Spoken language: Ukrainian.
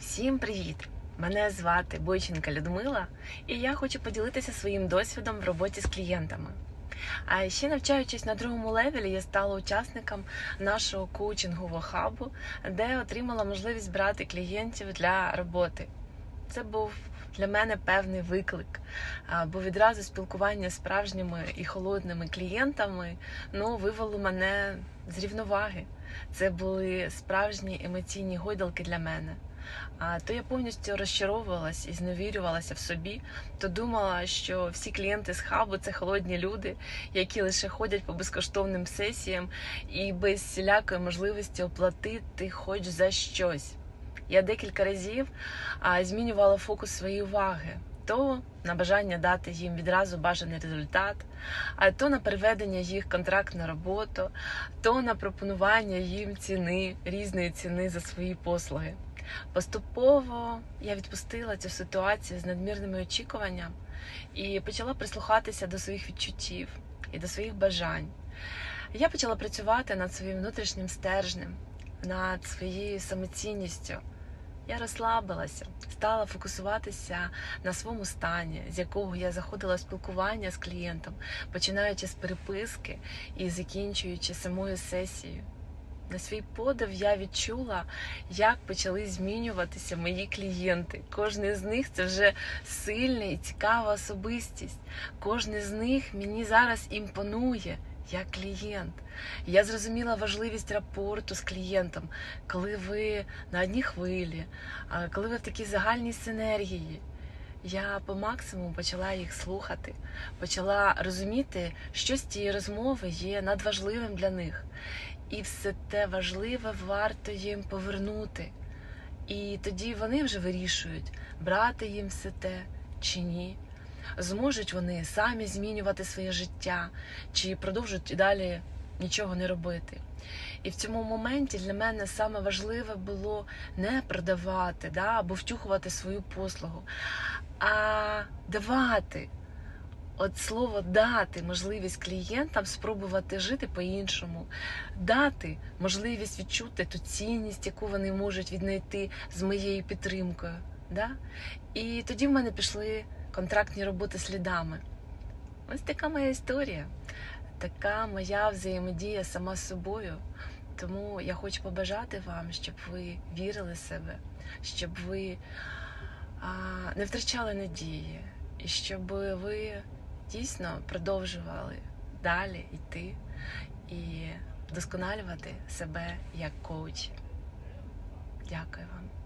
Всім привіт! Мене звати Бойченка Людмила, і я хочу поділитися своїм досвідом в роботі з клієнтами. А ще навчаючись на другому левелі, я стала учасником нашого коучингового хабу, де отримала можливість брати клієнтів для роботи. Це був для мене певний виклик, бо відразу спілкування з справжніми і холодними клієнтами ну, вивело мене з рівноваги. Це були справжні емоційні гойдалки для мене. А то я повністю розчаровувалась і зневірювалася в собі, то думала, що всі клієнти з хабу це холодні люди, які лише ходять по безкоштовним сесіям і без всілякої можливості оплатити хоч за щось. Я декілька разів змінювала фокус своєї уваги. То на бажання дати їм відразу бажаний результат, а то на переведення їх контракт на роботу, то на пропонування їм ціни, різної ціни за свої послуги. Поступово я відпустила цю ситуацію з надмірними очікуваннями і почала прислухатися до своїх відчуттів і до своїх бажань. Я почала працювати над своїм внутрішнім стержнем, над своєю самоцінністю. Я розслабилася, стала фокусуватися на своєму стані, з якого я заходила в спілкування з клієнтом, починаючи з переписки і закінчуючи самою сесією. На свій подив я відчула, як почали змінюватися мої клієнти. Кожен з них це вже сильна і цікава особистість. Кожен з них мені зараз імпонує як клієнт. Я зрозуміла важливість рапорту з клієнтом, коли ви на одній хвилі, коли ви в такій загальній синергії. Я по максимуму почала їх слухати, почала розуміти, що з цієї розмови є надважливим для них. І все те важливе варто їм повернути. І тоді вони вже вирішують, брати їм все те чи ні. Зможуть вони самі змінювати своє життя, чи продовжують далі нічого не робити. І в цьому моменті для мене саме важливе було не продавати да, або втюхувати свою послугу, а давати. От слово дати можливість клієнтам спробувати жити по-іншому, дати можливість відчути ту цінність, яку вони можуть віднайти з моєю підтримкою. Да? І тоді в мене пішли контрактні роботи слідами. Ось така моя історія, така моя взаємодія сама з собою. Тому я хочу побажати вам, щоб ви вірили в себе, щоб ви а, не втрачали надії, і щоб ви дійсно продовжували далі йти і вдосконалювати себе як коучі. Дякую вам.